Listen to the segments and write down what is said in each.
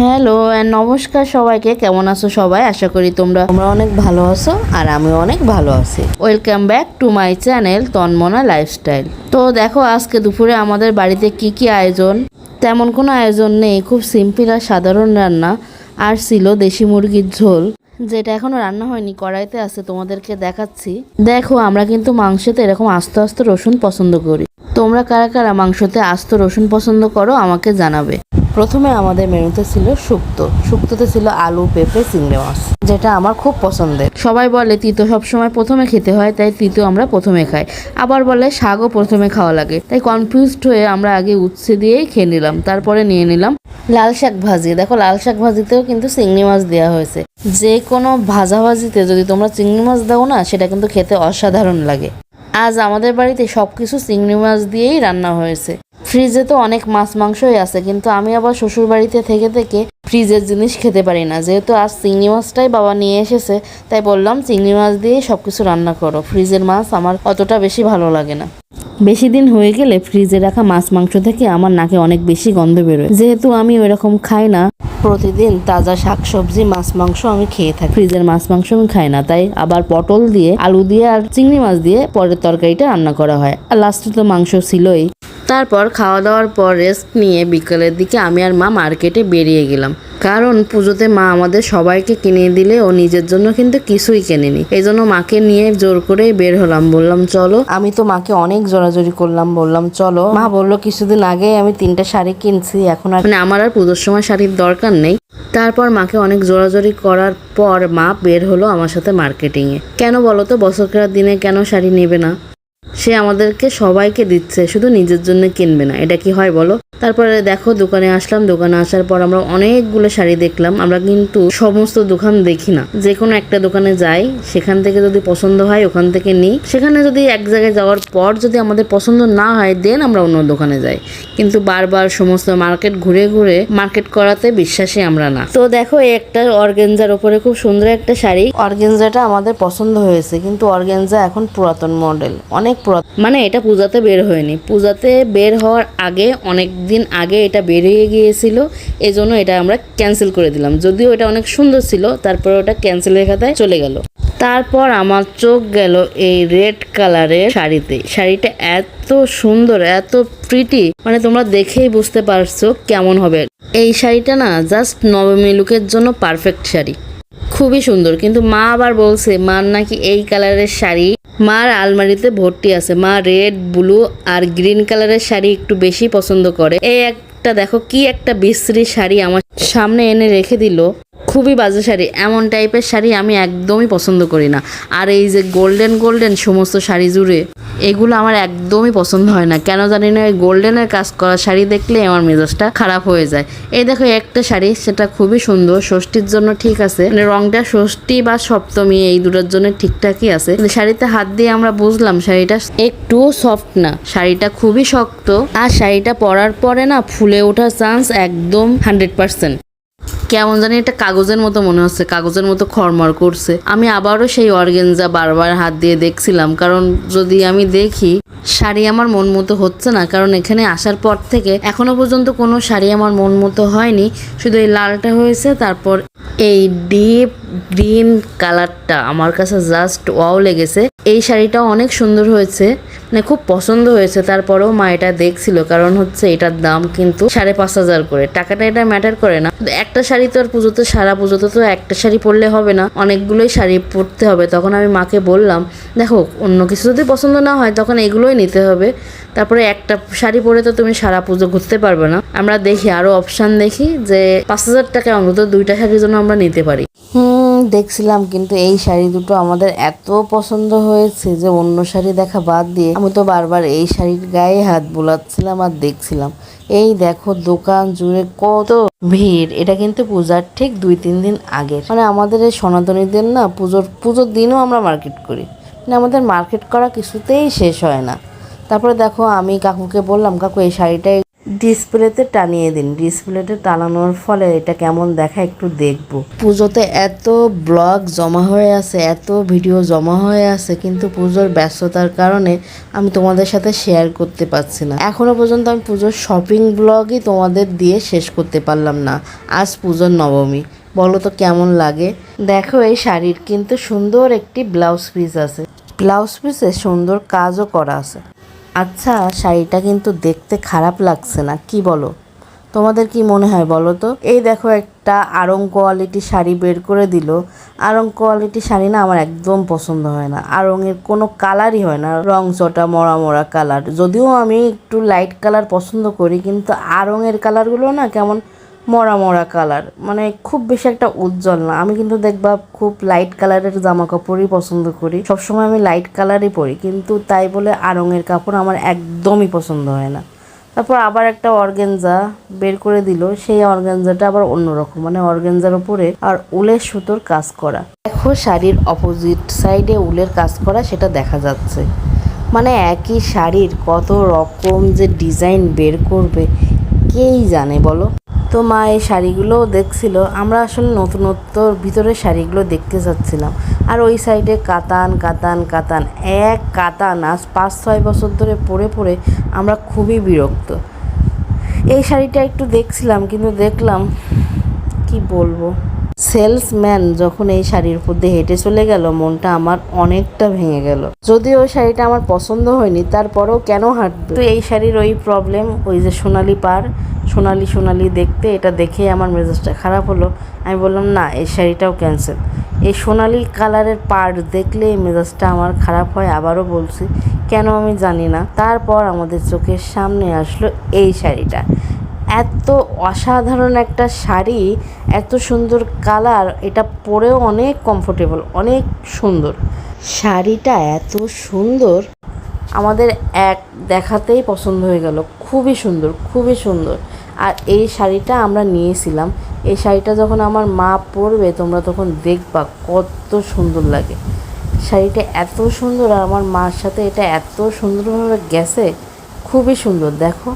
Hello নমস্কার সবাইকে। কেমন আছো সবাই? আশা করি তোমরা তোমরা অনেক ভালো আছো, আর আমি অনেক ভালো আছি। Welcome back to my channel Tanmona lifestyle তো দেখো, আজকে দুপুরে আমাদের বাড়িতে কি কি আয়োজন? তেমন কোনো আয়োজন নেই, খুব সিম্পল আর সাধারণ রান্না, আর ছিল দেশি মুরগির ঝোল, যেটা এখনও রান্না হয়নি, কড়াইতে আছে, তোমাদেরকে দেখাচ্ছি। দেখো, আমরা কিন্তু মাংসতে এরকম আস্তে আস্তে রসুন পছন্দ করি। তোমরা কারা কারা মাংসতে আস্ত রসুন পছন্দ করো, আমাকে জানাবে। প্রথমে আমাদের মেনুতে ছিল শুক্তো। শুক্তোতে ছিল আলু, পেঁপে, চিংড়ি মাছ, যেটা আমার খুব পছন্দের। সবাই বলে তিতো সবসময় প্রথমে খেতে হয়, তাই তিতো আমরা প্রথমে খাই। আবার বলে শাকও প্রথমে খাওয়া লাগে। তাই কনফিউজড হয়ে আমরা আগে উচ্ছে দিয়েই খেয়ে নিলাম, তারপরে নিয়ে নিলাম লাল শাক ভাজি। দেখো, লাল শাক ভাজিতেও কিন্তু চিংড়ি মাছ দেওয়া হয়েছে। যে কোনো ভাজা ভাজিতে যদি তোমরা চিংড়ি মাছ দাও না, সেটা কিন্তু খেতে অসাধারণ লাগে। আজ আমাদের বাড়িতে সব কিছু চিংড়ি মাছ দিয়েই রান্না হয়েছে। ফ্রিজে তো অনেক মাছ মাংসই আছে, কিন্তু আমি আবার শ্বশুর বাড়িতে থেকে থেকে ফ্রিজের জিনিস খেতে পারি না। যেহেতু আজ চিংড়ি মাছটাই বাবা নিয়ে এসেছে, তাই বললাম চিংড়ি মাছ দিয়েই সব কিছু রান্না করো। ফ্রিজের মাছ আমার অতটা বেশি ভালো লাগে না। বেশি দিন হয়ে গেলে ফ্রিজে রাখা মাছ মাংস থেকে আমার নাকে অনেক বেশি গন্ধ বেরোয়। যেহেতু আমি ওইরকম খাই না, প্রতিদিন তাজা শাকসবজি, মাছ মাংস আমি খেয়ে থাকি। ফ্রিজের মাছ মাংস আমি খাই না, তাই আবার পটল দিয়ে, আলু দিয়ে আর চিংড়ি মাছ দিয়ে পরের তরকারিটা রান্না করা হয়। আর লাস্টে তো মাংস ছিলই। তারপর খাওয়া দাওয়ার পর রেস্ট নিয়ে বিকেলের দিকে আমি আর মা মার্কেটে বেরিয়ে গেলাম। কারণ পুজোতে মা আমাদের সবাইকে কিনে দিলে ও নিজের জন্য কিন্তু কিছুই কেনেনি। এই জন্য মাকে নিয়ে জোর করেই বের হলাম। বললাম, চলো। আমি তো মাকে অনেক জোরাজোরি করলাম। বললাম, চলো। মা বলল, কিছুদিন আগে আমি তিনটা শাড়ি কিনছি, এখন আর মানে আমার আর পুজোর সময় শাড়ির দরকার নেই। তারপর মাকে অনেক জোরাজোরি করার পর মা বের হলো আমার সাথে মার্কেটিংয়ে কেন বলো তো, বছরকার দিনে কেন শাড়ি নেবে না? সে আমাদেরকে সবাইকে দিচ্ছে শুধু নিজের জন্য কিনবে না। এটা কি হয় বলো? তারপরে দেখো দোকানে আসলাম, দোকানে আসার পর আমরা অনেকগুলো শাড়ি দেখলাম। আমরা কিন্তু সমস্ত দোকান দেখি না। যে কোনো একটা দোকানে যাই, সেখান থেকে যদি পছন্দ হয় ওখান থেকে নিই। সেখানে যদি এক জায়গায় যাওয়ার পর যদি আমাদের পছন্দ না হয় দেন আমরা অন্য দোকানে যাই। কিন্তু বারবার সমস্ত মার্কেট ঘুরে ঘুরে মার্কেট করাতে বিশ্বাসী আমরা না। তো দেখো একটা অর্গেনজার উপরে খুব সুন্দর একটা শাড়ি। অর্গেনজাটা আমাদের পছন্দ হয়েছে, কিন্তু অর্গেনজা এখন পুরাতন মডেল, অনেক পুরাতন। মানে এটা পূজাতে বের হয়নি। পূজাতে বের হওয়ার আগে অনেক দিন আগে এটা বেরিয়ে গিয়েছিল, এজন্য এটা আমরা ক্যান্সেল করে দিলাম। যদিও এটা অনেক সুন্দর ছিল, তারপরে ওটা ক্যান্সেলের খাতায় চলে গেল। তারপর আমার চোখ গেল এই রেড কালারের শাড়িতে। শাড়িটা এত সুন্দর, এত প্রিটি মানে তোমরা দেখেই বুঝতে পারছ কেমন হবে। এই শাড়িটা না জাস্ট নবমী লুকের জন্য পারফেক্ট শাড়ি। খুবই সুন্দর, কিন্তু মা আবার বলছে, মার নাকি এই কালারের শাড়ি মার আলমারিতে ভর্তি আছে। মা রেড ব্লু আর গ্রিন কালারের শাড়ি একটু বেশি পছন্দ করে। এই একটা দেখো কি একটা বিশ্রী শাড়ি আমার সামনে এনে রেখে দিল। খুবই বাজে শাড়ি। এমন টাইপের শাড়ি আমি একদমই পছন্দ করি না। আর এই যে গোল্ডেন গোল্ডেন সমস্ত শাড়ি জুড়ে, এগুলো আমার একদমই পছন্দ হয় না। কেন জানি না এই গোল্ডেনের কাজ করা শাড়ি দেখলে আমার মেজাজটা খারাপ হয়ে যায়। এই দেখো একটা শাড়ি, সেটা খুবই সুন্দর, ষষ্ঠীর জন্য ঠিক আছে। মানে রংটা ষষ্ঠী বা সপ্তমী, এই দুটোর জন্য ঠিকঠাকই আছে। শাড়িতে হাত দিয়ে আমরা বুঝলাম, শাড়িটা একটুও সফট না। শাড়িটা খুবই শক্ত। আর শাড়িটা পরার পরে না, ফুলে ওঠার চান্স একদম হান্ড্রেড পার্সেন্ট কেমন জানি এটা কাগজের মতো মনে হচ্ছে, কাগজের মতো খড়মড় করছে। আমি আবারও সেই অর্গেনজা বারবার হাত দিয়ে দেখছিলাম, কারণ যদি আমি দেখি, শাড়ি আমার মন মতো হচ্ছে না, কারণ এখানে আসার পর থেকে এখনও পর্যন্ত কোনো শাড়ি আমার মন মতো হয়নি। শুধু এই লালটা হয়েছে, তারপর এই ডিপ গ্রিন কালারটা আমার কাছে জাস্ট ওয়াও লেগেছে। এই শাড়িটাও অনেক সুন্দর হয়েছে মানে খুব পছন্দ হয়েছে, তারপরেও মা এটা দেখছিল, কারণ হচ্ছে এটার দাম কিন্তু সাড়ে পাঁচ হাজার করে। টাকাটা এটা ম্যাটার করে না। একটা শাড়ি তো আর পুজোতে, সারা পুজোতে তো একটা শাড়ি পরলে হবে না। অনেকগুলোই শাড়ি পরতে হবে। তখন আমি মাকে বললাম, দেখো, অন্য কিছু যদি পছন্দ না হয়, তখন এগুলোই নিতে হবে। তারপরে একটা শাড়ি পরে তো তুমি সারা পুজো ঘুরতে পারবে না। আমরা দেখি, আরও অপশান দেখি যে পাঁচ হাজার টাকা অন্তত দুইটা শাড়ির জন্য আমরা নিতে পারি। হুম, দেখছিলাম, কিন্তু এই শাড়ি দুটো আমাদের এত পছন্দ হয়েছে যে অন্য শাড়ি দেখা বাদ দিয়ে আমি তো বারবার এই শাড়ির গায়ে হাত বোলাচ্ছিলাম আর দেখছিলাম। এই দেখো দোকান জুড়ে কত ভিড়। এটা কিন্তু পূজার ঠিক দুই, তিন দিন আগে মানে আমাদের এই সনাতনীদের না পুজোর পুজোর দিনও আমরা মার্কেট করি। মানে আমাদের মার্কেট করা কিছুতেই শেষ হয় না। তারপরে দেখো আমি কাকুকে বললাম, কাকু, এই শাড়িটাই ডিসপ্লেতে টানিয়ে দিন। ডিসপ্লেতে টানানোর ফলে এটা কেমন দেখা একটু দেখব। পুজোতে এত ব্লগ জমা হয়ে আছে এত ভিডিও জমা হয়ে আছে কিন্তু পুজোর ব্যস্ততার কারণে আমি তোমাদের সাথে শেয়ার করতে পারছি না। এখনও পর্যন্ত আমি পুজোর শপিং ব্লগই তোমাদের দিয়ে শেষ করতে পারলাম না। আজ পুজোর নবমী। বলো তো কেমন লাগে? দেখো এই শাড়ির কিন্তু সুন্দর একটি ব্লাউজ পিস আছে। ব্লাউজ পিসে সুন্দর কাজও করা আছে। আচ্ছা শাড়িটা কিন্তু দেখতে খারাপ লাগছে না, কি বলো? তোমাদের কি মনে হয় বলো তো? এই দেখো একটা আরং কোয়ালিটি শাড়ি বের করে দিল। আরং কোয়ালিটি শাড়ি না আমার একদম পছন্দ হয় না। আরঙের কোনো কালারই হয় না, রং চটা, মরা মরা কালার। যদিও আমি একটু লাইট কালার পছন্দ করি, কিন্তু আরঙের কালারগুলো না কেমন মরা মরা কালার মানে খুব বেশি একটা উজ্জ্বল না। আমি কিন্তু দেখবা খুব লাইট কালারের জামা কাপড়ই পছন্দ করি। সবসময় আমি লাইট কালারই পরি, কিন্তু তাই বলে আরঙের কাপড় আমার একদমই পছন্দ হয় না। তারপর আবার একটা অর্গেনজা বের করে দিল, সেই অর্গেনজাটা আবার অন্যরকম মানে অর্গেনজার উপরে আর উলের সুতোর কাজ করা। দেখো শাড়ির অপোজিট সাইডে উলের কাজ করা, সেটা দেখা যাচ্ছে। মানে একই শাড়ির কত রকম যে ডিজাইন বের করবে, কেই জানে বলো? তো মা এই শাড়িগুলোও দেখছিল। আমরা আসলে নতুনত্বর ভিতরে শাড়িগুলো দেখতে চাচ্ছিলাম আর ওই সাইডে কাতান কাতান কাতান, এক কাতান আজ পাঁচ, ছয় বছর ধরে পরে পরে আমরা খুবই বিরক্ত। এই শাড়িটা একটু দেখছিলাম, কিন্তু দেখলাম কি বলব? সেলসম্যান যখন এই শাড়ির উপর দিয়ে হেঁটে চলে গেল, মনটা আমার অনেকটা ভেঙে গেল। যদিও ওই শাড়িটা আমার পছন্দ হয়নি, তারপরেও কেন হাঁটবে? তো এই শাড়ির ওই প্রবলেম ওই যে সোনালি পার সোনালি সোনালি দেখতে, এটা দেখে আমার মেজাজটা খারাপ হলো। আমি বললাম, না, এই শাড়িটাও ক্যান্সেল এই সোনালি কালারের পার্ট দেখলে এই মেজাজটা আমার খারাপ হয়, আবারও বলছি, কেন আমি জানি না? তারপর আমাদের চোখের সামনে আসলো এই শাড়িটা। এত অসাধারণ একটা শাড়ি, এত সুন্দর কালার, এটা পরেও অনেক কমফোর্টেবল অনেক সুন্দর। শাড়িটা এত সুন্দর, আমাদের এক দেখাতেই পছন্দ হয়ে গেল। খুবই সুন্দর খুবই সুন্দর। আর এই শাড়িটা আমরা নিয়েছিলাম। এই শাড়িটা যখন আমার মা পরবে, তোমরা তখন দেখবা কত সুন্দর লাগে। শাড়িটা এত সুন্দর আর আমার মার সাথে এটা এত সুন্দরভাবে গেছে, খুবই সুন্দর। দেখো,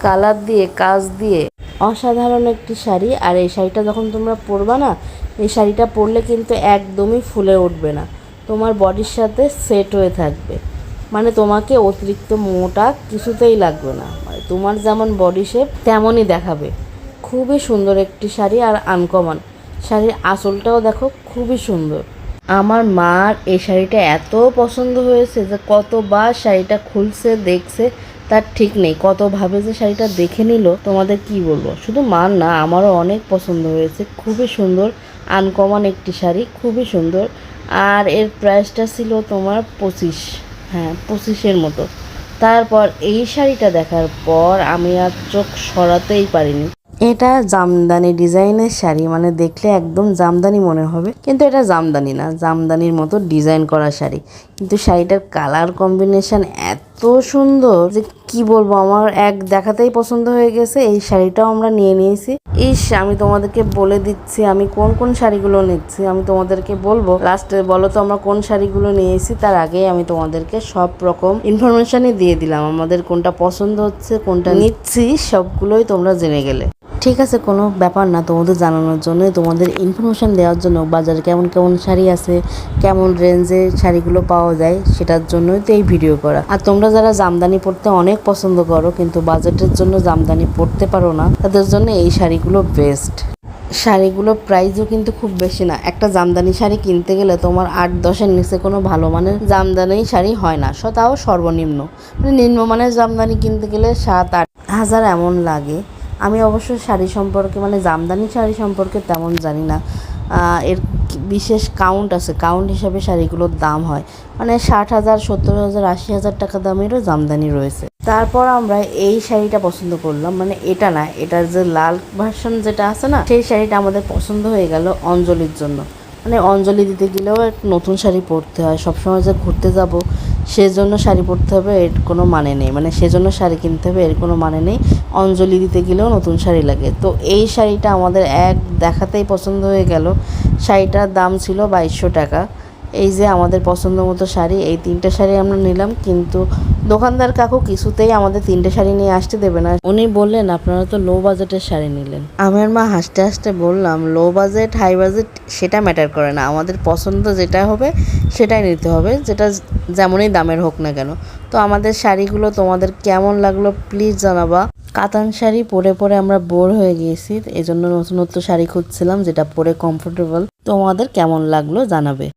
কালার দিয়ে, কাজ দিয়ে। অসাধারণ একটি শাড়ি। আর এই শাড়িটা যখন তোমরা পরবা না, এই শাড়িটা পরলে কিন্তু একদমই ফুলে উঠবে না। তোমার বডির সাথে সেট হয়ে থাকবে। মানে তোমাকে অতিরিক্ত মোটা কিছুতেই লাগবে না। তোমার যেমন বডি শেপ তেমনই দেখাবে। খুবই সুন্দর একটি শাড়ি আর আনকমন শাড়ির আঁচলটাও দেখো, খুবই সুন্দর। আমার মার এই শাড়িটা এত পছন্দ হয়েছে যে কতবার শাড়িটা খুলছে, দেখছে, তার ঠিক নেই। কতভাবে যে শাড়িটা দেখে নিল, তোমাদের কি বলব? শুধু মার না, আমারও অনেক পছন্দ হয়েছে। খুবই সুন্দর আনকমন একটি শাড়ি, খুবই সুন্দর। আর এর প্রাইসটা ছিল তোমার পঁচিশ হ্যাঁ পঁচিশের মতো। তারপর এই শাড়িটা দেখার পর আমি আর চোখ সরাতেই পারিনি। এটা জামদানি ডিজাইনের শাড়ি মানে দেখলে একদম জামদানি মনে হবে। কিন্তু এটা জামদানি না, জামদানির মতো ডিজাইন করা শাড়ি। কিন্তু শাড়িটার কালার কম্বিনেশন এত সুন্দর যে কি বলব? আমার এক দেখাতেই পছন্দ হয়ে গেছে। এই শাড়িটাও আমরা নিয়ে নিয়েছি। ইস, আমি তোমাদেরকে বলে দিচ্ছি, আমি কোন কোন শাড়িগুলো নিচ্ছি, আমি তোমাদেরকে বলব। লাস্টে বলো তো, আমরা কোন শাড়িগুলো নিয়েছি, তার আগে আমি তোমাদেরকে সব রকম ইনফরমেশনই দিয়ে দিলাম। আমাদের কোনটা পছন্দ হচ্ছে, কোনটা নিচ্ছি, সবগুলোই তোমরা জেনে গেলে। ঠিক আছে, কোনো ব্যাপার না। তোমাদের জানানোর জন্য, তোমাদের ইনফরমেশন দেওয়ার জন্য, বাজারে কেমন কেমন শাড়ি আছে, কেমন রেঞ্জে শাড়িগুলো পাওয়া যায়, সেটার জন্যই তো এই ভিডিও করা। আর তোমরা যারা জামদানি পরতে অনেক পছন্দ করো, কিন্তু বাজেটের জন্য জামদানি পরতে পারো না, তাদের জন্য এই শাড়িগুলো বেস্ট শাড়িগুলোর প্রাইসও কিন্তু খুব বেশি না। একটা জামদানি শাড়ি কিনতে গেলে তোমার আট দশের নিচে কোনো ভালো মানের জামদানি শাড়ি হয় না। তাও সর্বনিম্ন। মানে নিম্নমানের জামদানি কিনতে গেলে সাত, আট হাজার এমন লাগে। আমি অবশ্য শাড়ি সম্পর্কে মানে জামদানি শাড়ি সম্পর্কে তেমন জানি না। এর বিশেষ কাউন্ট আছে কাউন্ট হিসাবে শাড়িগুলোর দাম হয়। মানে ষাট হাজার, সত্তর হাজার, আশি হাজার টাকা দামেরও জামদানি রয়েছে। তারপর আমরা এই শাড়িটা পছন্দ করলাম মানে এটা না এটার যে লাল ভার্সন যেটা আছে না, সেই শাড়িটা আমাদের পছন্দ হয়ে গেল অঞ্জলির জন্য। মানে অঞ্জলি দিতে গেলেও নতুন শাড়ি পরতে হয়, সবসময় যে ঘুরতে যাব সেজন্য শাড়ি পরতে হবে, এর কোনো মানে নেই। মানে সেজন্য শাড়ি কিনতে হবে, এর কোনো মানে নেই। অঞ্জলি দিতে গেলেও নতুন শাড়ি লাগে। তো এই শাড়িটা আমাদের এক দেখাতেই পছন্দ হয়ে গেল। শাড়িটার দাম ছিল বাইশশো টাকা। এই যে আমাদের পছন্দ মতো শাড়ি, এই তিনটে শাড়ি আমরা নিলাম, কিন্তু দোকানদার কাকু কিছুতেই আমাদের তিনটে শাড়ি নিয়ে আসতে দেবে না। উনি বললেন, আপনারা তো লো বাজেটের শাড়ি নিলেন। আমার মা হাসতে হাসতে বললাম লো বাজেট হাই বাজেট সেটা ম্যাটার করে না। আমাদের পছন্দ যেটা হবে, সেটাই নিতে হবে, যেটা যেমনই দামের হোক না কেন। তো আমাদের শাড়িগুলো তোমাদের কেমন লাগল প্লিজ জানাবা। কাতান শাড়ি পরে পরে আমরা বোর হয়ে গিয়েছি এই জন্য নতুনত্ব শাড়ি খুঁজছিলাম, যেটা পরে কমফোর্টেবল তোমাদের কেমন লাগল জানাবে।